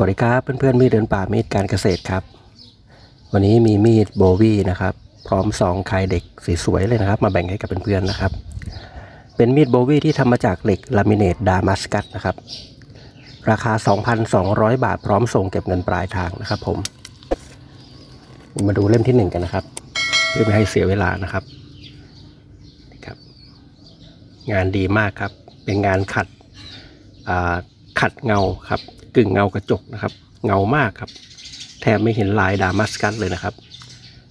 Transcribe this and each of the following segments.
วัสดีครับ เพื่อนๆมีดเดินป่ามีดการเกษตรครับ วันนี้มีมีดโบวีนะครับ พร้อมซองคายเด็กสีสวยเลยนะครับ มาแบ่งให้กับเพื่อนๆนะครับ เป็นมีดโบวีที่ทำมาจากเหล็กลามิเนตดามัสกัสนะครับ ราคา 2,200 บาทพร้อมส่งเก็บเงินปลายทางนะครับ ผม มาดูเล่มที่หนึ่งกันนะครับ เพื่อไม่ให้เสียเวลานะครับนี่ครับ งานดีมากครับ เป็นงานขัดอ่า ขัดเงาครับกึ่งเงากระจกนะครับ เงามากครับ แทบไม่เห็นลายดามัสกัสเลยนะครับ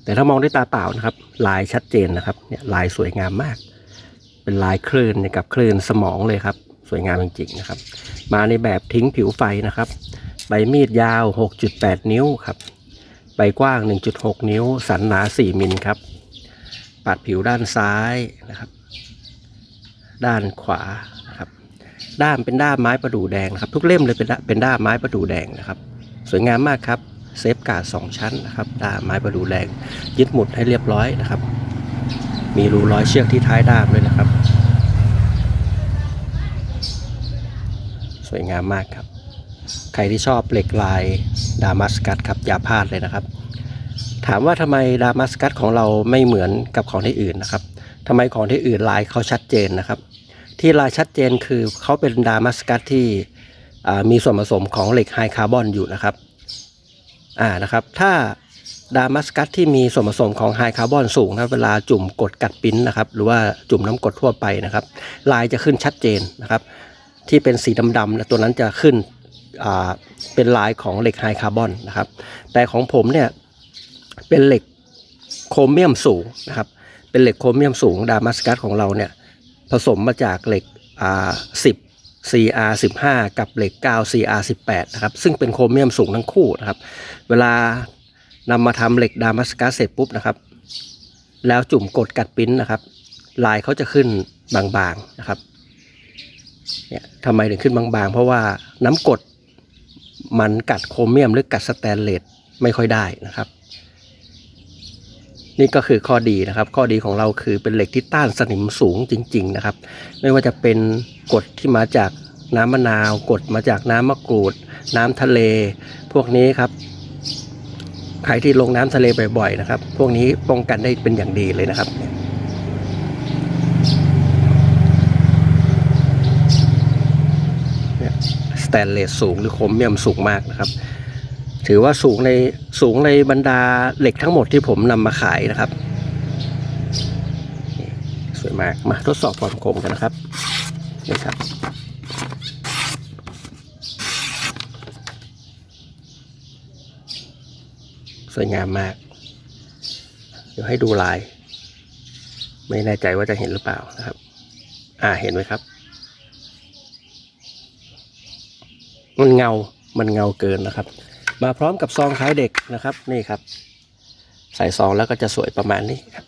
แต่ถ้ามองด้วยตาเปล่านะครับ ลายชัดเจนนะครับเนี่ยลายสวยงามมาก เป็นลายคลื่นกับคลื่นสมองเลยครับ สวยงามจริงๆนะครับ มาในแบบทิ้งผิวไฟนะครับใบมีดยาว 6.8 นิ้วครับใบกว้าง 1.6 นิ้ว สันหนา 4 มิลครับ ปัดผิวด้านซ้ายนะครับ ด้านขวา ด้ามเป็นด้ามไม้ประดู่แดงนะครับ ทุกเล่มเลยเป็นด้าเป็นด้ามไม้ประดู่แดงนะครับ สวยงามมากครับเซฟกาดสองชั้นนะครับด้ามไม้ประดู่แดงยึดหมุดให้เรียบร้อยนะครับ มีรูร้อยเชือกที่ท้ายด้ามด้วยนะครับ สวยงามมากครับ ใครที่ชอบเหล็กลายดามัสกัสครับอย่าพลาดเลยนะครับ ถามว่าทำไมดามัสกัสของเราไม่เหมือนกับของที่อื่นนะครับทำไมของที่อื่นลายเขาชัดเจนนะครับ ที่ลายชัดเจนคือเขาเป็นดามัสกัสที่มีส่วนผสมของเหล็กไฮคาร์บอนอยู่นะครับอ่านะครับ ถ้าดามัสกัสที่มีส่วนผสมของไฮคาร์บอนสูงนะเวลาจุ่มกดกัดปิ้นนะครับ หรือว่าจุ่มน้ำกดทั่วไปนะครับ ลายจะขึ้นชัดเจนนะครับ ที่เป็นสีดำๆนะตัวนั้นจะขึ้นเป็นลายของเหล็กไฮคาร์บอนนะครับ แต่ของผมเนี่ยเป็นเหล็กโครเมียมสูงนะครับ เป็นเหล็กโครเมียมสูงดามัสกัสของเราเนี่ย ผสมมาจากเหล็กอ่า10 CR 15 กับเหล็ก9 CR 18 นะครับ ซึ่งเป็นโครเมียมสูงทั้งคู่นะครับ เวลานำมาทำเหล็กดามัสกัสเสร็จปุ๊บนะครับ แล้วจุ่มกดกัดปิ้นนะครับ ลายเขาจะขึ้นบางๆนะครับ เนี่ยทำไมถึงขึ้นบางๆ เพราะว่าน้ำกดมันกัดโครเมียมหรือกัดสแตนเลสไม่ค่อยได้นะครับ นี่ก็คือข้อดีนะครับ ข้อดีของเราคือเป็นเหล็กที่ต้านสนิมสูงจริง ๆ นะครับ ไม่ว่าจะเป็นกรดที่มาจากน้ำมะนาวกรดมาจากน้ำมะกรูด น้ำทะเล พวกนี้ครับใครที่ลงน้ำทะเลบ่อยๆนะครับ พวกนี้ป้องกันได้เป็นอย่างดีเลยนะครับสแตนเลสสูงหรือโครเมียมสูงมากนะครับ ถือว่าสูงในสูงในบรรดาเหล็กทั้งหมดที่ผมนำมาขายนะครับ สวยมากมาทดสอบความคมกันนะครับนี่ครับ สวยงามมาก เดี๋ยวให้ดูลาย ไม่แน่ใจว่าจะเห็นหรือเปล่านะครับ อ่าเห็นไหมครับ มันเงา มันเงาเกินนะครับ มาพร้อมกับซองขายเด็กนะครับนี่ครับ ใส่ซองแล้วก็จะสวยประมาณนี้ครับ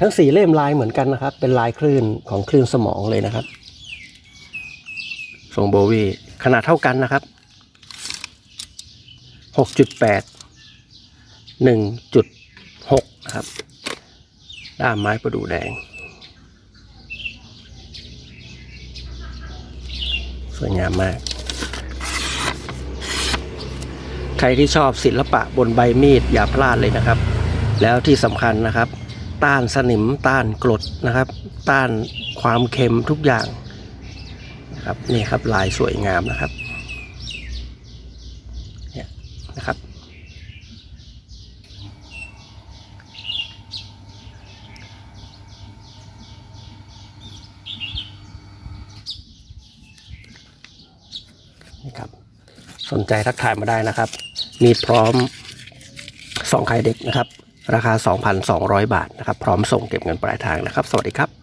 ทั้งสี่เล่มลายเหมือนกันนะครับ เป็นลายคลื่นของคลื่นสมองเลยนะครับทรงโบวีขนาดเท่ากันนะครับหกจุดแปดหนึ่งจุดหกนะครับ ด้ามไม้ประดู่แดง สวยงามมาก ใครที่ชอบศิลปะบนใบมีดอย่าพลาดเลยนะครับ แล้วที่สำคัญนะครับ ต้านสนิมต้านกรดนะครับ ต้านความเค็มทุกอย่างนะครับนี่ครับลายสวยงามนะครับเนี่ยนะครับ นี่ครับ สนใจทักทายมาได้นะครับ มีพร้อมสองไข่เด็กนะครับ ราคา 2,200 บาทนะครับ พร้อมส่งเก็บเงินปลายทางนะครับ สวัสดีครับ